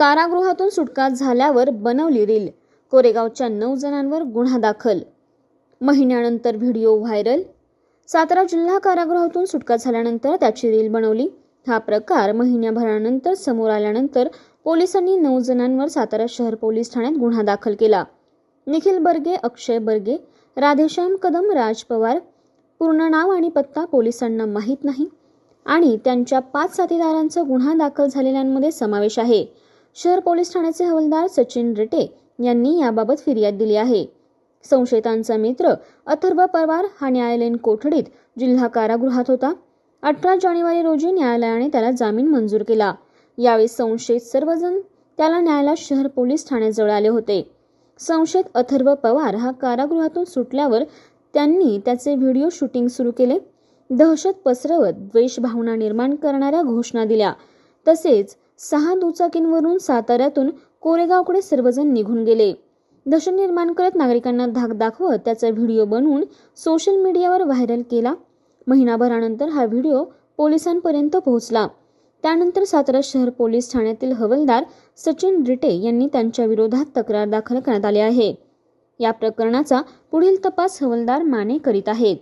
कारागृहातून सुटका झाल्यावर बनवली रील. कोरेगावच्या नऊ जणांवर गुन्हा दाखल. महिन्यानंतर व्हिडिओ व्हायरल. सातारा जिल्हा कारागृहातून सुटका झाल्यानंतर त्याची रील बनवली. हा प्रकार महिन्याभरानंतर समोर आल्यानंतर पोलिसांनी नऊ जणांवर सातारा शहर पोलीस ठाण्यात गुन्हा दाखल केला. निखिल बर्गे अक्षय बर्गे राधेश्याम कदम राज पवार पूर्ण नाव आणि पत्ता पोलिसांना माहीत नाही आणि त्यांच्या पाच साथीदारांचा गुन्हा दाखल झालेल्यांमध्ये समावेश आहे. शहर पोलीस ठाण्याचे हवालदार सचिन रेटे यांनी याबाबत फिर्याद दिली आहे. संशयितांचा मित्र अथर्व पवार हा न्यायालयीन कोठडीत जिल्हा कारागृहात होता. अठरा जानेवारी रोजी न्यायालयाने त्याला जामीन मंजूर केला. यावेळी संशयित सर्वजण त्याला न्यायालयात शहर पोलीस ठाण्याजवळ आले होते. संशयित अथर्व पवार हा कारागृहातून सुटल्यावर त्यांनी त्याचे व्हिडिओ शूटिंग सुरू केले. दहशत पसरवत द्वेष भावना निर्माण करणाऱ्या घोषणा दिल्या. तसेच सहा दुचाकींवरून साताऱ्यातून कोरेगावकडे सर्वजण निघून गेले. दहशत निर्माण करत नागरिकांना धाक दाखवत त्याचा व्हिडिओ बनवून सोशल मीडियावर व्हायरल केला. महिनाभरानंतर हा व्हिडिओ पोलिसांपर्यंत पोहोचला. त्यानंतर सातारा शहर पोलीस ठाण्यातील हवालदार सचिन रिटे यांनी त्यांच्या विरोधात तक्रार दाखल करण्यात आली आहे. या प्रकरणाचा पुढील तपास हवलदार माने करीत आहेत.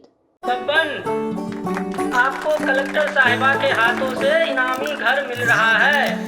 आपको कलेक्टर साहिबा के हाथों से इनामी घर मिल रहा है।